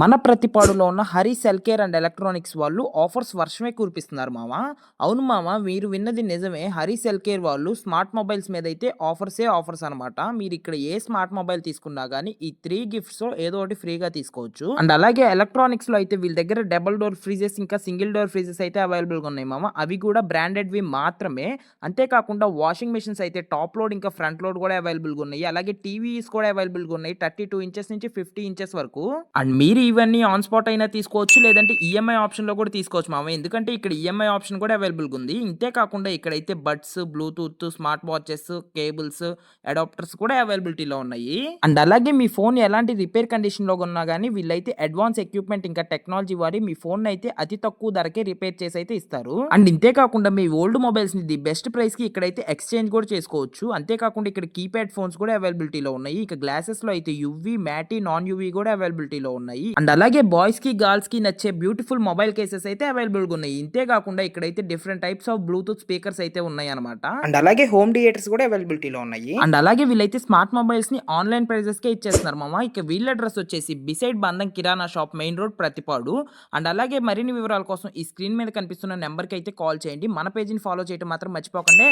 మన ప్రతిపాడులో ఉన్న Hari cell care and electronics వాళ్ళు ఆఫర్స్ వర్షమే కురిపిస్తున్నారు మామ. అవును మామ మీరు విన్నది నిజమే. హరి సెల్ కేర్ వాళ్ళు స్మార్ట్ మొబైల్స్ మీద అయితే ఆఫర్సే ఆఫర్స్ అనమాట మీరు ఇక్కడ ఏ స్మార్ట్ మొబైల్ తీసుకున్నా కానీ ఈ త్రీ గిఫ్ట్స్ ఏదో ఒకటి ఫ్రీగా తీసుకోవచ్చు. అండ్ అలాగే ఎలక్ట్రానిక్స్లో అయితే వీళ్ళ దగ్గర డబల్ డోర్ ఫ్రీజెస్ ఇంకా సింగిల్ డోర్ ఫ్రీజెస్ అయితే అవైలబుల్గా ఉన్నాయి మామ. అవి కూడా బ్రాండెడ్వి మాత్రమే. అంతేకాకుండా వాషింగ్ మెషిన్స్ అయితే టాప్ లోడ్ ఇంకా ఫ్రంట్ లోడ్ కూడా అవైలబుల్గా ఉన్నాయి. అలాగే టీవీస్ కూడా అవైలబుల్గా ఉన్నాయి. థర్టీ టూ ఇంచెస్ నుంచి ఫిఫ్టీ ఇంచెస్ వరకు. అండ్ మీరు ఇవన్నీ ఆన్ స్పాట్ అయినా తీసుకోవచ్చు లేదంటే ఈఎంఐ ఆప్షన్లో కూడా తీసుకోవచ్చు మామ ఎందుకంటే ఇక్కడ ఈఎంఐ ఆప్షన్ కూడా అవైలబుల్గా ఉంది. ఇంతే కాకుండా ఇక్కడైతే buds bluetooth smart watches cables adapters కూడా అవైలబిలిటీలో ఉన్నాయి. అండ్ అలాగే మీ ఫోన్ ఎలాంటి రిపేర్ కండిషన్లో ఉన్నా కానీ వీళ్ళైతే అడ్వాన్స్ ఎక్విప్మెంట్ ఇంకా టెక్నాలజీ వారి మీ ఫోన్ అయితే అతి తక్కువ ధరకే రిపేర్ చేసి అయితే ఇస్తారు. అండ్ ఇంతే కాకుండా మీ ఓల్డ్ మొబైల్స్ని ది బెస్ట్ ప్రైస్కి ఇక్కడైతే ఎక్స్చేంజ్ కూడా చేసుకోవచ్చు. అంతేకాకుండా ఇక్కడ కీప్యాడ్ ఫోన్స్ కూడా అవైలబిలిటీలో ఉన్నాయి. ఇక గ్లాసెస్లో అయితే యువి మ్యాటీ నాన్ యువి కూడా అవైలబిలిటీలో ఉన్నాయి. అండ్ అలాగే బాయ్స్కి గర్ల్స్కి నచ్చే బ్యూటిఫుల్ మొబైల్ కేసెస్ అయితే అవైలబుల్గా ఉన్నాయి. ఇంతే కాకుండా ఇక్కడైతే different types of bluetooth speakers అయితే ఉన్నాయి అనమాట అండ్ అలాగే హోమ్ థియేటర్స్ కూడా అవైలబిలిటీలో ఉన్నాయి. అండ్ అలాగే వీళ్ళైతే స్మార్ట్ మొబైల్స్ని ఆన్లైన్ ప్రైజెస్ కే ఇచ్చేస్తున్నారు మామ. ఇక వీళ్ళ అడ్రస్ వచ్చేసి beside Bandham kirana shop main road Prathipadu. And అలాగే మరిన్ని వివరాల కోసం ఈ స్క్రీన్ మీద కనిపిస్తున్న నెంబర్కి అయితే కాల్ చేయండి. మన పేజీని ఫాలో చేయడం మాత్రం మర్చిపోకండి.